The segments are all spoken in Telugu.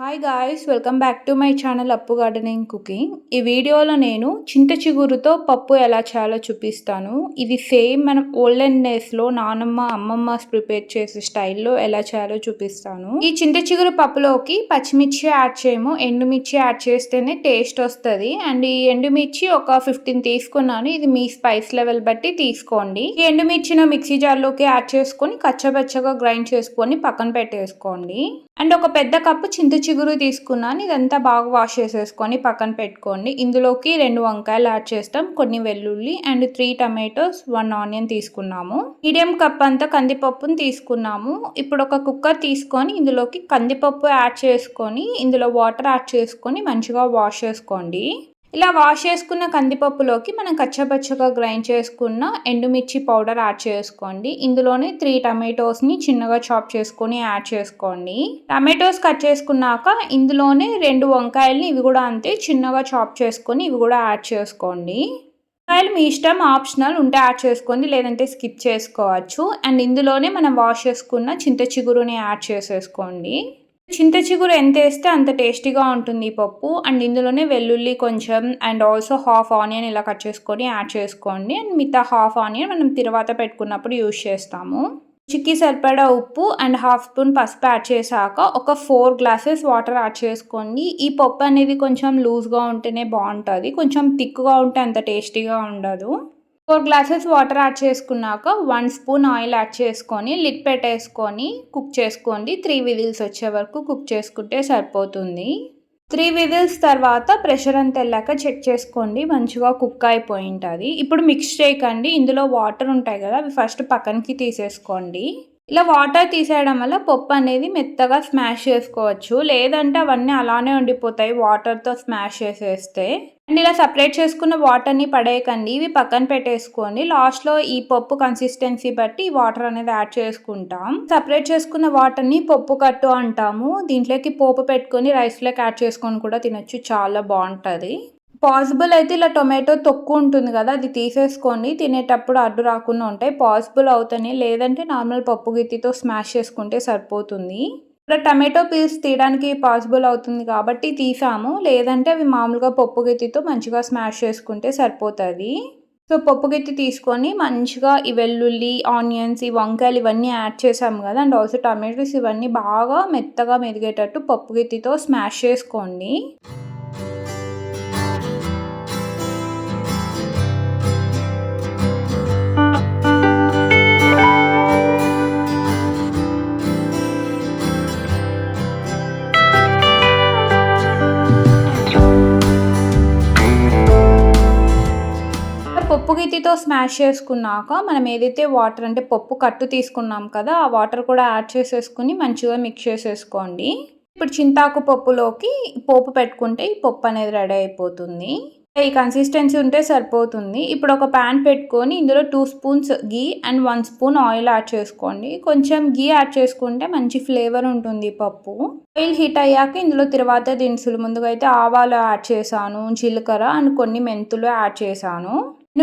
Hi guys welcome back to my channel Appu gardening cooking ఈ వీడియోలో నేను చింత చిగురుతో పప్పు ఎలా చేయాలో చూపిస్తాను. ఇది సేమ్ మనం ఓల్డెన్ డేస్లో నానమ్మ అమ్మమ్మ ప్రిపేర్ చేసే స్టైల్లో ఎలా చేయాలో చూపిస్తాను. ఈ చింత చిగురు పప్పులోకి పచ్చిమిర్చి యాడ్ చేయము. ఎండుమిర్చి యాడ్ చేస్తేనే టేస్ట్ వస్తుంది. అండ్ ఈ ఎండుమిర్చి ఒక ఫిఫ్టీన్ తీసుకున్నాను. ఇది మీ స్పైస్ లెవెల్ బట్టి తీసుకోండి. ఈ ఎండుమిర్చిని మిక్సీ జార్లోకి యాడ్ చేసుకొని కచ్చబచ్చగా గ్రైండ్ చేసుకొని పక్కన పెట్టేసుకోండి. అండ్ ఒక పెద్ద కప్పు చింత చిగురు తీసుకున్నాను ఇదంతా బాగా వాష్ చేసేసుకొని పక్కన పెట్టుకోండి. ఇందులోకి రెండు వంకాయలు యాడ్ చేస్తాం. కొన్ని వెల్లుల్లి and three tomatoes one onion తీసుకున్నాము. మీడియం కప్ అంతా కందిపప్పుని తీసుకున్నాము. ఇప్పుడు ఒక కుక్కర్ తీసుకొని ఇందులోకి కందిపప్పు యాడ్ చేసుకొని ఇందులో వాటర్ యాడ్ చేసుకొని మంచిగా వాష్ చేసుకోండి. ఇలా వాష్ చేసుకున్న కందిపప్పులోకి మనం కచ్చపచ్చగా గ్రైండ్ చేసుకున్న ఎండుమిర్చి పౌడర్ యాడ్ చేసుకోండి. ఇందులోనే త్రీ టమాటోస్ని చిన్నగా చాప్ చేసుకొని యాడ్ చేసుకోండి. టమాటోస్ కట్ చేసుకున్నాక ఇందులోనే రెండు వంకాయలని ఇవి కూడా అంతే చిన్నగా చాప్ చేసుకొని ఇవి కూడా యాడ్ చేసుకోండి. వంకాయలు మీ ఇష్టం ఆప్షనల్ ఉంటే యాడ్ చేసుకోండి లేదంటే స్కిప్ చేసుకోవచ్చు. అండ్ ఇందులోనే మనం వాష్ చేసుకున్న చింత చిగురుని యాడ్ చేసేసుకోండి. చింత చిగురు ఎంత వేస్తే అంత టేస్టీగా ఉంటుంది ఈ పప్పు. అండ్ ఇందులోనే వెల్లుల్లి కొంచెం అండ్ ఆల్సో హాఫ్ ఆనియన్ ఇలా కట్ చేసుకొని యాడ్ చేసుకోండి. అండ్ మిగతా హాఫ్ ఆనియన్ మనం తర్వాత పెట్టుకున్నప్పుడు యూజ్ చేస్తాము. చిక్కి సరిపడా ఉప్పు అండ్ హాఫ్ స్పూన్ పసుపు యాడ్ చేశాక ఒక ఫోర్ గ్లాసెస్ వాటర్ యాడ్ చేసుకోండి. ఈ పప్పు అనేది కొంచెం లూజ్గా ఉంటేనే బాగుంటుంది. కొంచెం థిక్గా ఉంటే అంత టేస్టీగా ఉండదు. ఫోర్ గ్లాసెస్ వాటర్ యాడ్ చేసుకున్నాక వన్ స్పూన్ ఆయిల్ యాడ్ చేసుకొని లిడ్ పెట్టేసుకొని కుక్ చేసుకోండి. త్రీ విజిల్స్ వచ్చే వరకు కుక్ చేసుకుంటే సరిపోతుంది. త్రీ విజిల్స్ తర్వాత ప్రెషర్ అంత వెళ్ళాక చెక్ చేసుకోండి. మంచిగా కుక్ అయిపోయి ఉంటుంది ఇప్పుడు మిక్స్ చేయకండి. ఇందులో వాటర్ ఉంటాయి కదా అవి ఫస్ట్ పక్కనకి తీసేసుకోండి. ఇలా వాటర్ తీసేయడం వల్ల పప్పు అనేది మెత్తగా స్మాష్ చేసుకోవచ్చు. లేదంటే అవన్నీ అలానే ఉండిపోతాయి వాటర్తో స్మాష్ చేసేస్తే. అండ్ ఇలా సపరేట్ చేసుకున్న వాటర్ని పడేయకండి. ఇవి పక్కన పెట్టేసుకోండి లాస్ట్లో ఈ పప్పు కన్సిస్టెన్సీ బట్టి వాటర్ అనేది యాడ్ చేసుకుంటాం. సపరేట్ చేసుకున్న వాటర్ని పప్పు కట్టు అంటాము. దీంట్లోకి పోపు పెట్టుకొని రైస్లోకి యాడ్ చేసుకొని కూడా తినొచ్చు. చాలా బాగుంటుంది. పాసిబుల్ అయితే ఇలా టొమాటో తొక్కు ఉంటుంది కదా అది తీసేసుకోండి. తినేటప్పుడు అడ్డు రాకుండా ఉంటాయి. పాసిబుల్ అవుతాయి లేదంటే నార్మల్ పప్పు గిత్తితో స్మాష్ చేసుకుంటే సరిపోతుంది. ఇక్కడ టమాటో పీస్ తీయడానికి పాసిబుల్ అవుతుంది కాబట్టి తీసాము. లేదంటే అవి మామూలుగా పప్పు గిత్తితో మంచిగా స్మాష్ చేసుకుంటే సరిపోతుంది. సో పప్పు గిత్తి తీసుకొని మంచిగా ఈ వెల్లుల్లి ఆనియన్స్ ఈ వంకాయలు ఇవన్నీ యాడ్ చేసాము కదా అండ్ ఆల్సో టమాటోస్ ఇవన్నీ బాగా మెత్తగా మెదిగేటట్టు పప్పు గిత్తితో స్మాష్ చేసుకోండి. పప్పు గిత్తితో స్మాష్ చేసుకున్నాక మనం ఏదైతే వాటర్ అంటే పప్పు కట్టు తీసుకున్నాం కదా ఆ వాటర్ కూడా యాడ్ చేసేసుకుని మంచిగా మిక్స్ చేసేసుకోండి. ఇప్పుడు చింతాకు పప్పులోకి పోపు పెట్టుకుంటే ఈ పప్పు అనేది రెడీ అయిపోతుంది. ఈ కన్సిస్టెన్సీ ఉంటే సరిపోతుంది. ఇప్పుడు ఒక ప్యాన్ పెట్టుకొని ఇందులో two spoons ghee and one spoon oil add చేసుకోండి. కొంచెం గీ యాడ్ చేసుకుంటే మంచి ఫ్లేవర్ ఉంటుంది పప్పు. ఆయిల్ హీట్ అయ్యాక ఇందులో తర్వాత దినుసులు ముందుగా అయితే ఆవాలు యాడ్ చేశాను జీలకర్ర అండ్ కొన్ని మెంతులు యాడ్ చేశాను.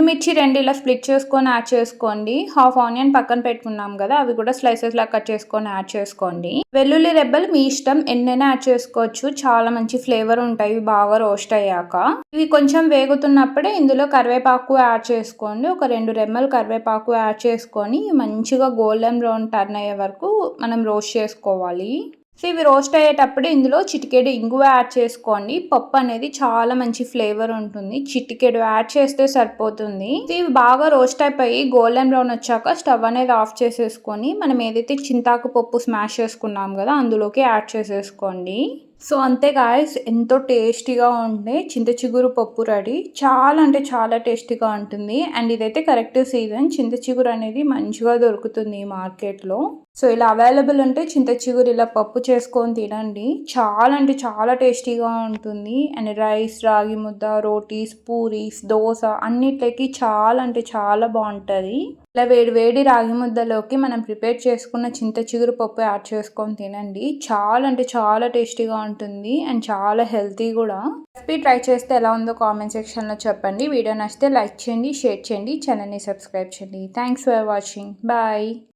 మిర్చి రెండు ఇలా స్ప్లిట్ చేసుకొని యాడ్ చేసుకోండి. హాఫ్ ఆనియన్ పక్కన పెట్టుకున్నాం కదా అవి కూడా స్లైసెస్ లా కట్ చేసుకొని యాడ్ చేసుకోండి. వెల్లుల్లి రెబ్బలు మీ ఇష్టం ఎన్నైనా యాడ్ చేసుకోవచ్చు. చాలా మంచి ఫ్లేవర్ ఉంటాయి బాగా రోస్ట్ అయ్యాక. ఇవి కొంచెం వేగుతున్నప్పుడే ఇందులో కరివేపాకు యాడ్ చేసుకోండి. ఒక రెండు రెమ్మలు కరివేపాకు యాడ్ చేసుకొని మంచిగా గోల్డెన్ బ్రౌన్ టర్న్ అయ్యే వరకు మనం రోస్ట్ చేసుకోవాలి. సో ఇవి రోస్ట్ అయ్యేటప్పుడు ఇందులో చిటికెడు ఇంగువ యాడ్ చేసుకోండి. పప్పు అనేది చాలా మంచి ఫ్లేవర్ ఉంటుంది. చిటికెడు యాడ్ చేస్తే సరిపోతుంది. ఇవి బాగా రోస్ట్ అయిపోయి గోల్డెన్ బ్రౌన్ వచ్చాక స్టవ్ అనేది ఆఫ్ చేసేసుకొని మనం ఏదైతే చింతాకు పప్పు స్మాష్ చేసుకున్నాం కదా అందులోకి యాడ్ చేసేసుకోండి. సో అంతే గాయస్ ఎంతో టేస్టీగా ఉండే చింత చిగురు పప్పు రెడీ. చాలా అంటే చాలా టేస్టీగా ఉంటుంది. అండ్ ఇదైతే కరెక్ట్ సీజన్. చింత చిగురు అనేది మంచిగా దొరుకుతుంది ఈ మార్కెట్లో. సో ఇలా అవైలబుల్ ఉంటే చింత చిగురు ఇలా పప్పు చేసుకొని తినండి. చాలా అంటే చాలా టేస్టీగా ఉంటుంది. అండ్ రైస్ రాగి ముద్ద రోటీస్ పూరీస్ దోశ అన్నిట్లకి చాలా అంటే చాలా బాగుంటుంది. ఇలా వేడి వేడి రాగి ముద్దలోకి మనం ప్రిపేర్ చేసుకున్న చింత చిగురు పప్పు యాడ్ చేసుకొని తినండి. చాలా అంటే చాలా టేస్టీగా ఉంటుంది అండ్ చాలా హెల్తీ కూడా. రెసిపీ ట్రై చేస్తే ఎలా ఉందో కామెంట్ సెక్షన్లో చెప్పండి. వీడియో నచ్చితే లైక్ చేయండి షేర్ చేయండి ఛానల్ని సబ్స్క్రైబ్ చేయండి. Thanks for watching. బాయ్.